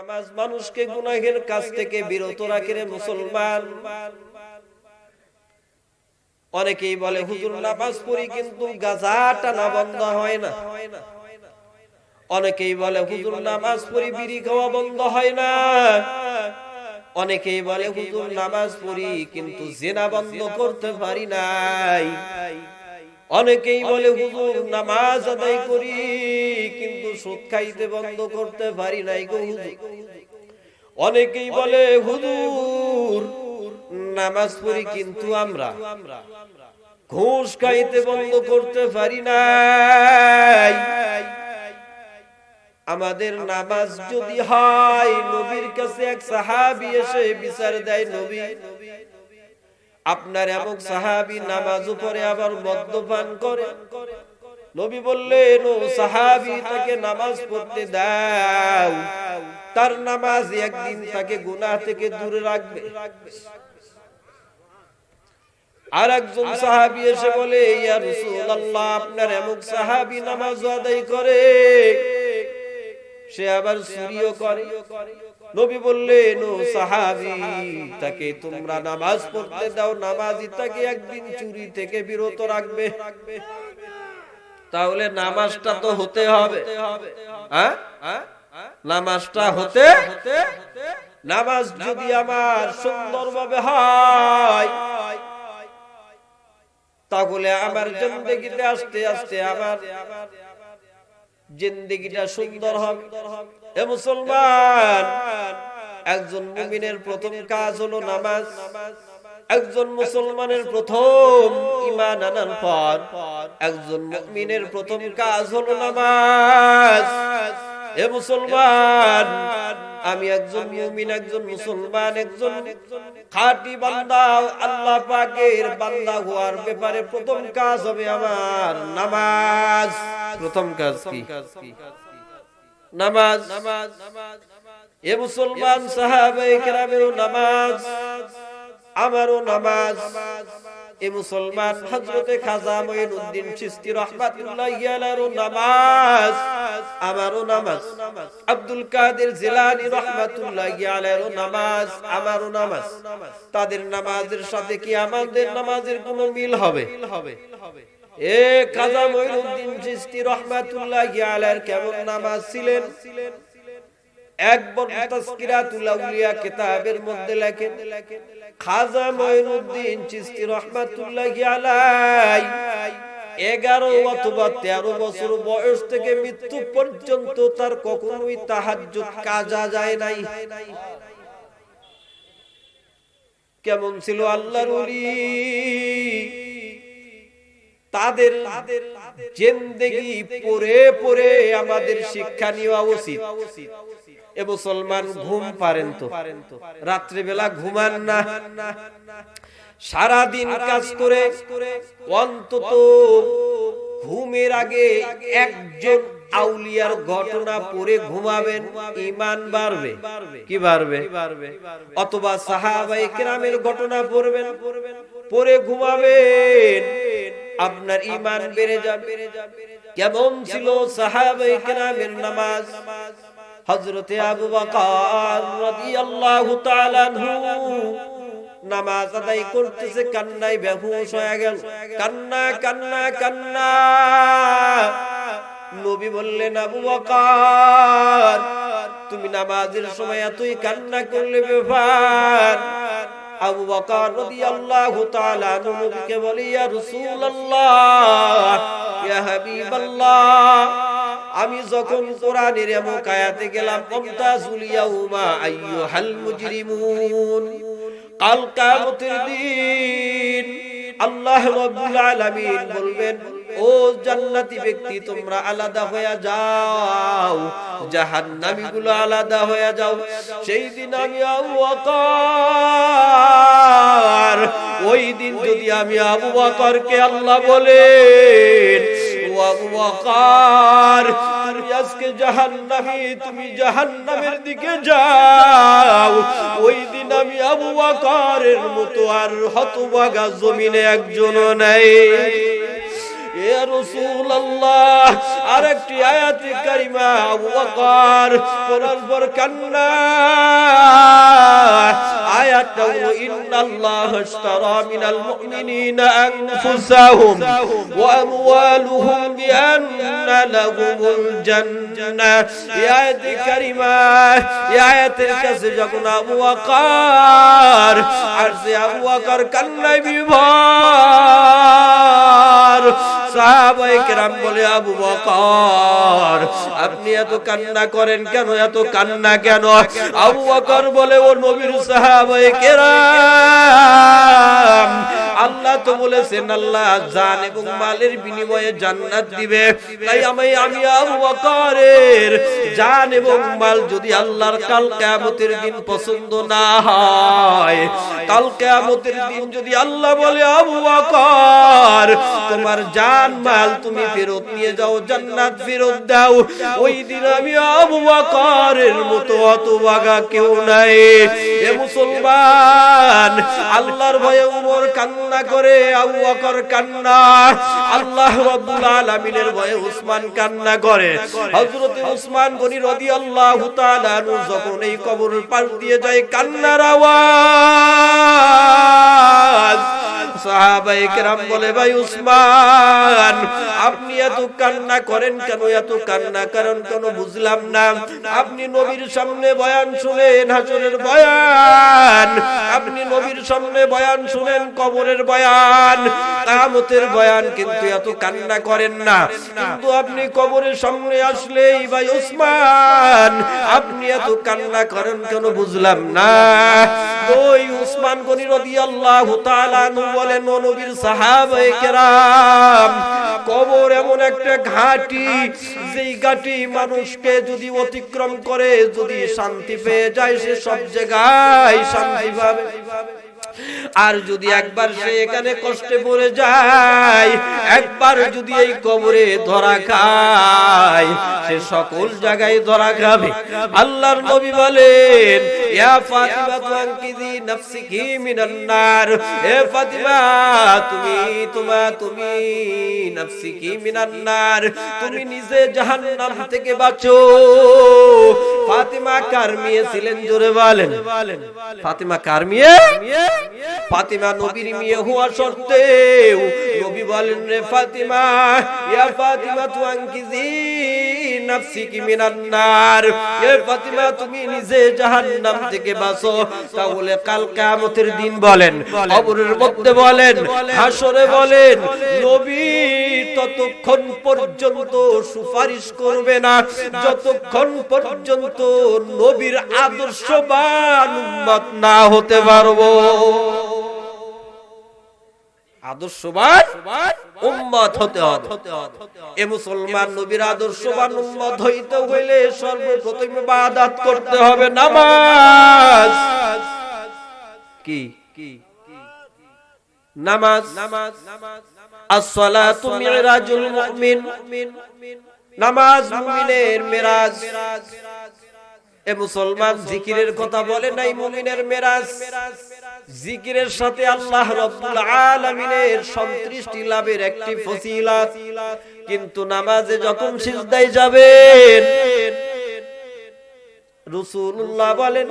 নামাজ মানুষকে গুনাহের কাছ থেকে বিরত রাখে রে মুসলমান। অনেকেই বলে হুজুর নামাজ পড়ি কিন্তু গাজা টানা বন্ধ হয় না। অনেকেই বলে হুজুর নামাজ পড়ি বিড়ি খাওয়া বন্ধ হয় না। অনেকেই বলে হুজুর নামাজ পড়ি কিন্তু জেনা বন্ধ করতে পারি নাই। অনেকেই বলে হুজুর নামাজ আদায় করি কিন্তু সুদ খাইতে বন্ধ করতে পারি নাই গো হুজুর। অনেকেই বলে হুজুর নামাজ পড়ি কিন্তু আমরা। ঘুষ খাইতে বন্ধ করতে পারি নাই। আমাদের নামাজ যদি হয় নবীর কাছে এক সাহাবি এসে বিচার দেয় নবী। আপনার এমন সাহাবি নামাজ উপরে আবার মদ্যপান করে। নবী বললেন ও সাহাবি তাকে নামাজ পড়তে দাও। তার নামাজ একদিন তাকে গুনাহ থেকে দূরে রাখবে। আর একজন সাহাবি এসে বলে ইয়া রাসূলুল্লাহ আপনার এমন সাহাবি নামাজ আদায় করে। সে আবার চুরিও করে। নবী বললেন ও সাহাবি তাকে তোমরা নামাজ পড়তে দাও নামাজি তাকে একদিন চুরি থেকে বিরত রাখবে। তাহলে নামাজটা তো হতে হবে। হ্যাঁ নামাজটা হতে? নামাজ যদি আমার সুন্দরভাবে হয় তাহলে আমার জিন্দগিতে আস্তে আস্তে আমার জিন্দগিটা সুন্দর হবে। এ মুসলমান একজন মুমিনের প্রথম কাজ হলো নামাজ। একজন মুসলমানের প্রথম ইমান আনার পর একজন মুমিনের প্রথম কাজ হলো নামাজ। এ মুসলমান, আমি একজন মুমিন, একজন মুসলমান, একজন খাঁটি বান্দা। আল্লাহ পাকের বান্দা হওয়ার ব্যাপারে প্রথম কাজ হবে আমার নামাজ। প্রথম কাজ কি? নামাজ। নামাজ এ মুসলমান সাহাবায়ে কেরামেরও নামাজ, আমারও নামাজ। এ মুসলমান হযরতে খাজা মঈনুদ্দিন চিশতি রাহমাতুল্লাহি আলাইহির নামাজ আমারও নামাজ। আব্দুল কাদের জিলানী রাহমাতুল্লাহি আলাইহির নামাজ আমারও নামাজ। তাদের নামাজের সাথে কি আমাদের নামাজের কোনো মিল হবে? এ খাজা রাহমাতুল্লাহি আলাইহির কেমন নামাজ ছিলেন? তেরো বছর বয়স থেকে মৃত্যু পর্যন্ত তার কখনোই তাহাজ্জুদ কাজা যায় নাই। কেমন ছিল আল্লাহর ওলি? তাদের জেন্দেগি পরে পরে আমাদের শিক্ষা নেওয়া উচিত। এ মুসলমান ঘুম পারেন তো। রাত্রে বেলা ঘুমান না। সারা দিন কাজ করে অন্তত ঘুমের আগে একজন আউলিয়ার ঘটনা পড়ে ঘুমাবেন ইমান বাড়বে। কি বাড়বে? অথবা সাহাবাই কেরামের ঘটনা পড়বেন পরে ঘুমাবেন। আপনার ইমান বেড়ে যাবে। কেমন ছিল সাহাবাই কেরামের নামাজ? হজরতে আবু বকর নামাজ আদায় করতেছে, কান্নায় বেহুশ হয়ে গেল। কান্না কান্না কান্না। নবী বললেন, আবু বকর, তুমি নামাজের সময় এতই কান্না করলে ব্যাপার। আবু বকর রাদিয়াল্লাহু তাআলা নবীকে বলি, ইয়া রাসূলুল্লাহ, ইয়া আমি যখন কোরআনের এমক আয়াতে গেলাম কমতাজুল ইয়াউমা আইয়ুহাল মুজরিমুন, কাল কিয়ামতের দিন আল্লাহ রাব্বুল আলামিন বলবেন, ও জান্নাতি ব্যক্তি, তোমরা আলাদা হয়ে যাও জাহান্নামী গুলো আলাদা হয়ে যাও। সেই দিন আমি ওই দিন যদি আমি আবু বকরকে আল্লাহ বলেন ও আবু তুমি আজকে জাহান্নামে, তুমি জাহান্নামের দিকে যাও। ওই দিন আমি আবু ওয়াকারের মতো আর হতবাগা জমিনে একজনও নাই। এ রাসূলুল্লাহ আরেকটি আয়াতে কারিমা বকর পরস্পর কান্না। আয়াতটা হলো, ইন্নাল্লাহ আশতারা মিনাল মুমিনিনা আনফুসাহুম ওয়া আমওয়ালুহুম বিআন্না লাহুমুল জান্নাহ এই আয়াতে কারিমা, এই আয়াতের কাছে যখন আবু বকর আর সে আবু বকর কান্নায় বিভোর বলে, আবু বকর, আপনি এত কান্না করেন কেন? এত কান্না কেন? আবু বকর বলে, ও নবীর সাহাবায়ে কেরাম আল্লাহ তো বলেছেন, আল্লাহ জান এবং মালের বিনিময়ে জান্নাত দিবে। তাই আমি আমি আবু বকরের জান এবং মাল যদি আল্লাহর কাল কিয়ামতের দিন পছন্দ না হয়, কাল কিয়ামতের দিন যদি আল্লাহ বলে, আবু বকর তোমার জান, মাল তুমি ফেরত নিয়ে যাও, জান্নাত ফেরত দাও। ওই দিন আমি আবু বকরের মতো অত বাগা কেউ নাই। এ মুসলমান আল্লাহর ভয়ে উমর কান্না করে আবু বকর কান্না আল্লাহ রাব্বুল আলামিনের ভয়ে উসমান কান্না করে। হযরত উসমান গনি রাদিয়াল্লাহু তাআলা যখন এই কবর পাশ দিয়ে যায় কান্নার আওয়াজ। সাহাবায়ে কেরাম বলে ভাই উসমান আপনি এত কান্না করেন কেন? এত কান্না কারণ কেন বুঝলাম না। আপনি নবীর সামনে বয়ান শুনেন হাসরের বয়ান আপনি নবীর সামনে বয়ান শুনেন, কবরের বয়ান। কামতের বয়ান কিন্তু এত কান্না করেন না। কিন্তু আপনি কবরের সামনে আসলেই ভাই উসমান আপনি এত কান্না করেন কেন বুঝলাম না। ওই উসমান গনি রাদিয়াল্লাহু তাআলা বলেন, ও নবীর সাহাবায়ে কেরাম, কবর এমন একটা ঘাটি, যেই ঘাটি মানুষকে যদি অতিক্রম করে, যদি শান্তি পেয়ে যায় সে সব জায়গায় শান্তি পাবে আর যদি একবার সে এখানে কষ্টে পড়ে যায় একবার যদি এই কবরে ধরা খায় সে সকল জায়গায় ধরা খাবে। আল্লাহর নবী বলেন ইয়া ফাতিমা তুআনকিজি নাফসিকি মিনান নার। হে ফাতিমা তুমি তোমা তুমি নাফসিকি মিনান নার। তুমি নিজে জাহান্নাম থেকে বাঁচো। ফাতিমা কার মেয়ে ছিলেন জোরে বলেন। ফাতিমা কার মেয়ে? ফাতিমা নবীর মেয়ে হওয়া সত্ত্বেও নবী বলেন রে ফাতিমা ইয়া ফাতিমা তু আনকিজি। নাফসিকি ফাতিমা, তুমি নিজে জাহান্নাম থেকে বাঁচো। তাহলে কাল কিয়ামতের দিন বলেন, কবরের মধ্যে বলেন হাসরে বলেন, নবী ততক্ষণ পর্যন্ত সুপারিশ করবে না। যতক্ষণ পর্যন্ত নবীর আদর্শবান উম্মত না হতে পারব। আদর্শবান উম্মত হতে হবে। এ মুসলমান নবীর আদর্শবান উম্মত হইতে হইলে সর্বপ্রথম ইবাদত করতে হবে নামাজ। কি? নামাজ। নামাজ। as-salatu mi'rajul mu'min নামাজ মুমিনের মেরাজ। এ মুসলমান জিকিরের কথা বলে নাই মুমিনের মেরাজ। জিকিরের সাথে আল্লাহ রব্বুল আলামিনের সন্তুষ্টি লাভের একটি ফজিলত কিন্তু নামাজে যখন সিজদায় যাবেন বলেন,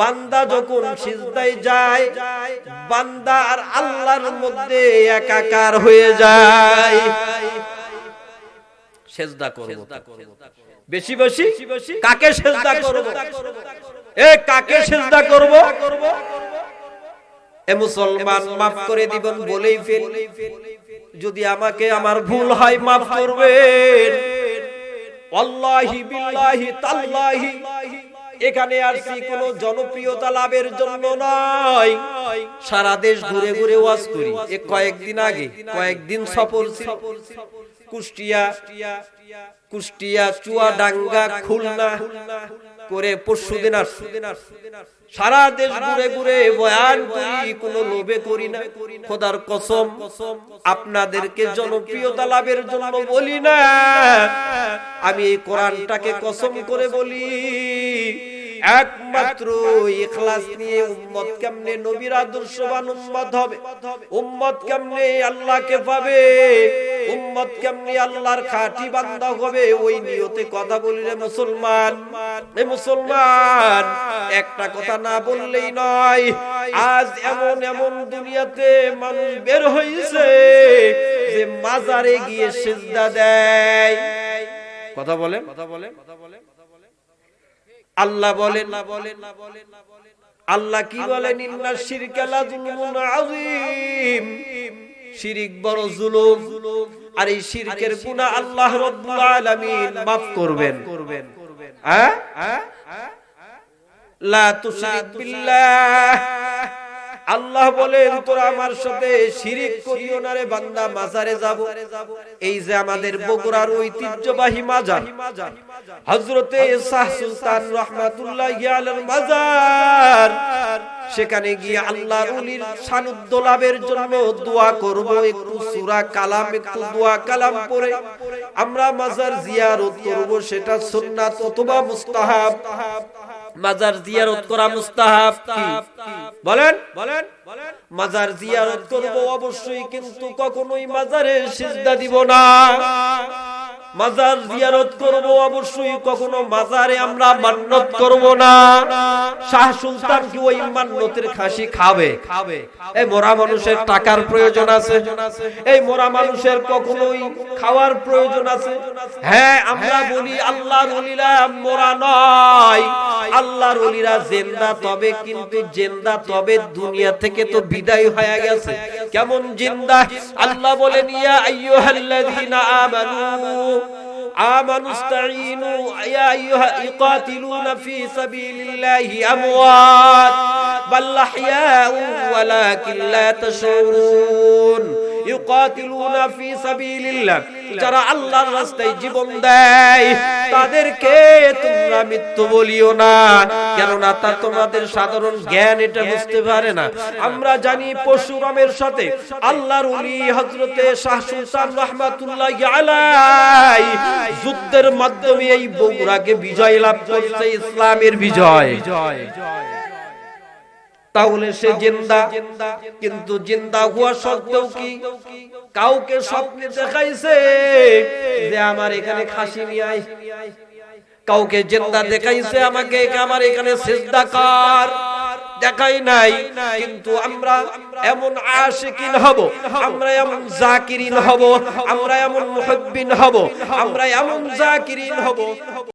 বান্দা যখন সিজদায় যায়, বান্দা আর আল্লাহর মধ্যে একাকার হয়ে যায়। করব বেশি বেশি কাকে সেজদা করব? এ কাকে সেজদা করব? এ মুসলমান মাফ করে দিবেন বলেই ফেল। যদি আমাকে আমার ভুল হয় মাফ করবেন। আল্লাহি বিল্লাহি তাল্লাহি। এখানে আসছি কোন জনপ্রিয়তা লাভের জন্য নয় সারা দেশ ঘুরে ঘুরে ওয়াজ করি। এ কয়েকদিন আগে কয়েকদিন সফর ছিল। কুষ্টিয়া কুষ্টিয়া চুয়াডাঙ্গা খুলনা। করে পরশু দিন সারা দেশ ঘুরে ঘুরে বয়ান করি কোন লোভে করি না। খোদার কসম আপনাদেরকে জনপ্রিয়তা লাভের জন্য বলি না। আমি এই কোরআনটাকে কসম করে বলি। একমাত্র ইখলাস নিয়ে উম্মত কেমনে নবীর আদর্শবান উম্মত হবে? উম্মত কেমনে আল্লাহকে পাবে? উম্মত কেমনে আল্লাহর বান্দা হবে? ওই নিয়তে কথা বলি মুসলমান। এ মুসলমান, একটা কথা না বললেই নয়, আজ এমন এমন দুনিয়াতে মানুষ বের হয়েছে যে মাজারে গিয়ে সিজদা দেয়। কথা বলেন কথা বলেন? কথা বলেন? আল্লাহ বলেন আল্লাহ কি বলেন? শিরকা বড় জুলুম। আর এই শিরকের গুনাহ আল্লাহ রব্বুল আলামিন maaf করবেন। হ্যাঁ? লা তুশরিক বিল্লাহ। আল্লাহ বলেন তোরা আমার সাথে শিরিক করিও না রে বান্দা মাজারে যাব। এই যে আমাদের বগুড়ার ঐতিহ্যবাহী মাজার হযরতে শাহ সুলতান রাহমাতুল্লাহ আলাইহির মাজার। সেখানে গিয়ে আল্লাহর ওলির সান্নিধ্য লাভের জন্য দোয়া করব একটু সূরা কালাম একটু দোয়া কালাম পড়ে। আমরা মাজার জিয়ারত করব সেটা সুন্নাত অথবা মুস্তাহাব। মাজার জিয়ারত করা মুস্তাহাব কি? বলেন? বলেন? মাজার জিয়ারত করব অবশ্যই কিন্তু কখনোই মাজারে সিজদা দিব না। মাজার জিয়ারত করব অবশ্যই, কখনো মাজারে আমরা মান্নত করব না। শাহ সুলতান কি ওই মান্নতের খাসি খাবে? খাবে এই মোরা মানুষের টাকার প্রয়োজন আছে। এই মোরা মানুষের কখনোই খাওয়ার প্রয়োজন আছে। হ্যাঁ আমরা বলি, আল্লাহর ওলিরা মোরা নয়। আল্লাহর ওলিরা জেন্দা তবে, কিন্তু জেন্দা তবে দুনিয়া থেকে তো বিদায় হয়ে গেছে। কেমন জিন্দা? আল্লাহ বলেন, ইয়া আইয়ুহাল্লাযীনা আমানু آمنوا استعينوا. يا أيها يقاتلون في سبيل الله أموات بل أحياء ولكن لا تشعرون. ইউকাতিলুনা ফি সাবিলিল্লাহ। যারা আল্লাহর রাস্তায় জীবন দেয় তাদেরকে তোমরা মৃত্যু বলিও না। কেননা তা তোমাদের সাধারণ জ্ঞান এটা বুঝতে পারে না। আমরা জানি পরশুরামের সাথে আল্লাহর উলি হযরতে শাহ সুলতান রহমাতুল্লাহ আলাই যুদ্ধের মাধ্যমে এই বগুড়াকে বিজয় লাভ করছে ইসলামের বিজয়। তাহলে সে জিন্দা। কিন্তু জিন্দা হওয়া সত্ত্বেও কি কাউকে স্বপ্নে দেখাইছে যে আমার এখানে খাসি নিয়ে আয়? কাউকে জিন্দা দেখাইছে আমাকে আমার এখানে সেজদা কর? দেখাই নাই। কিন্তু আমরা এমন আশিকিন হব। আমরা এমন জাকিরিন হব। আমরা এমন মুহিব্বিন হব। আমরা এমন জাকিরিন হব।